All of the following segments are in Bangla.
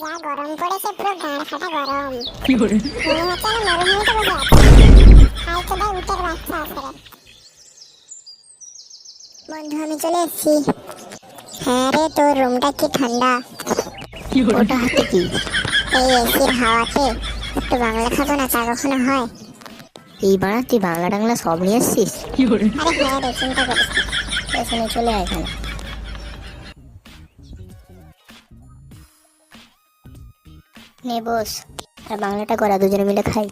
যা গরম পড়েছে কি করে? মনে আছে? হ্যাঁ রে তোর রুমটা কি ঠান্ডা? ওটা হাতে কি? এই এসির হাওয়াতে একটু বাংলা খাব না চা কখনো হয়? এই বাড়া বাংলা টাংলা সব নিয়ে এসছিস আরে হ্যাঁ রে চিন্তা চলে আয় নে বস। আর বাংলাটা করা দুজনে মিলে খাই।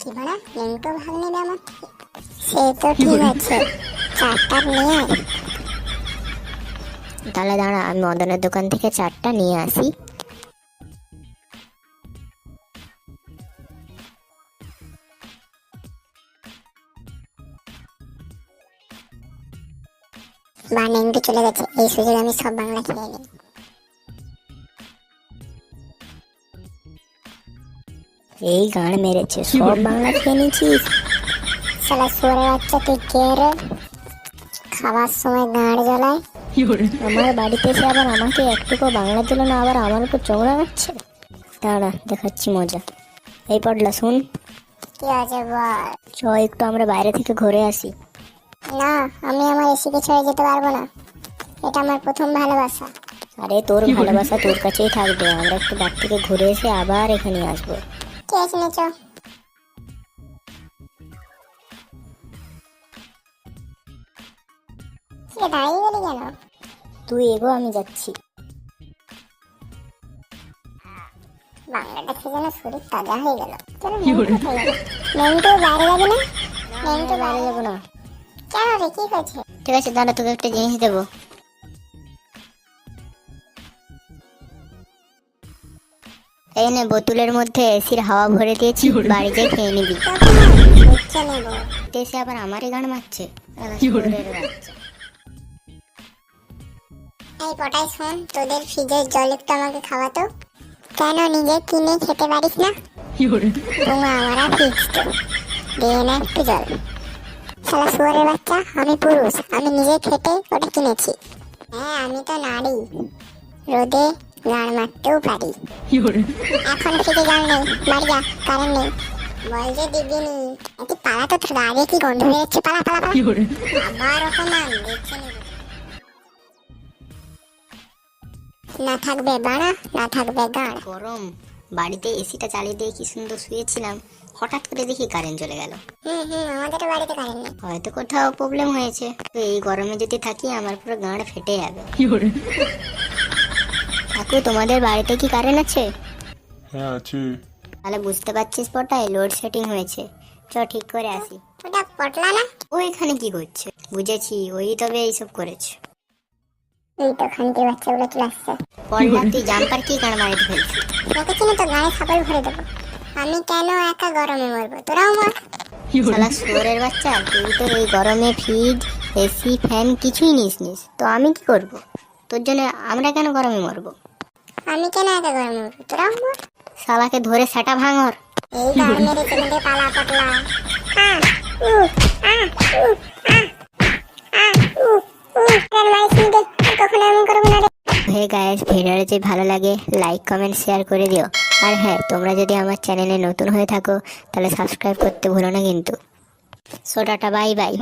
কি বলা? লেংটো ভাগ নেবে আমার? সে তো ঠিক আছে। চারটা নিয়ে আয়। তাহলে দাঁড়া আমি মদনের দোকান থেকে চারটা নিয়ে আসি। বা নেংটু চলে গেছে। এই সুযোগ আমি সব বাংলা খেয়ে নিই। এই গান মেরেছে সব বাংলা খেয়ে নিয়েছিস শালা সুরে বাচ্চা তুই কে রে? খাবার সময় গাঁড় জ্বলায় আমার বাড়িতে এসে আবার আমাকে একটুকু বাংলা দিল না আবার আমার উপর চোখরা রাখছে দাঁড়া দেখাচ্ছি মজা। এই পড়লা শুন। কি আছে বল? চ একটু আমরা বাইরে থেকে ঘুরে আসি। না আমি আমার এসিকে ছেড়ে যেতে পারব না। এটা আমার প্রথম ভালোবাসা। আরে তোর ভালোবাসা তোর কাছেই থাকবে। আমরা একটু বাড়ি থেকে ঘুরে এসে আবার এখানে আসব। কে আছে নিচো সে দাঁড়িয়ে গেলি কেন? তুই এগো আমি যাচ্ছি। বাংলাটা খেয়ে যেন শরীর তাজা হয়ে গেল। চলো কি বলে? নেংটু বাইরে যাবি না বাইরে যাব না। কেন রে কি করছে ঠিক আছে দাঁড়া তোকে একটা জিনিস দেবো। এই নে বোতলের মধ্যে এসির হাওয়া ভরে দিয়েছি কি বলে? বাড়ি যেয়ে খেয়ে নিবি। এসে আবার আমারই গান মারছে। এই পটাই শোন তোদের ফ্রিজের জল একটু আমাকে খাওয়াতো। কেন নিজে কিনে খেতে পারিস না? 有人，পুঙ্গা আমারা ফিক্স তো দিয়ে না একটু জল। শালা শুয়ারের বাচ্চা আমি পুরুষ আমি নিজে খেতে ওটা কিনেছি। হ্যাঁ আমি তো নারী। রোদে না গরম বাড়িতে এসিটা চালিয়ে দিয়ে কি সুন্দর শুয়েছিলাম হঠাৎ করে দেখি কারেন্ট চলে গেল। হয়তো কোথাও প্রবলেম হয়েছে। এই গরমে যদি থাকি আমার পুরো গাঁড় ফেটে যাবে। কাকু তোমাদের বাড়িতে কি কারেন্ট আছে? হ্যাঁ আছে। তাহলে বুঝতে পারছিস পটায় লোড সেটিং হয়েছে। চ ঠিক করে আসি। ওটা পটলা না? ও এখানে কি করছে? বুঝেছি ওই তবে এইসব করেছে। এই তো খানটির বাচ্চাগুলো চলে আসছে পড়লা তুই জাম্পার কি গান মারিতে ফেলছিস দেখেছি না তো গায়ে ছাগল ভরে দেবো। আমি কেন একা গরমে মরবো? তোরাও মর। 有 শালা 人，শুয়োরের বাচ্চা তুই তো এই গরমে ফ্রিজ এসি ফ্যান কিছুই নিস নিস। তো আমি কি করব? তোর জন্য আমরা কেন গরমে মরবো? আমি কেন একা গরমে মরবো তোরাও মর শালাকে ধরে সেটা ভাঙর। এই গান মেরে পালা পটলা আহ, উ, আহ, উ, আহ, আহ, উ, উ, গান মারিস নি কখনো এমন করব না রে। হে গায়েস ভিডিওটা যদি ভালো লাগে লাইক কমেন্ট শেয়ার করে দিও। আর হ্যাঁ তোমরা যদি আমার চ্যানেলে নতুন হয়ে থাকো তাহলে সাবস্ক্রাইব করতে ভুলো না কিন্তু। সোটাটা বাই বাই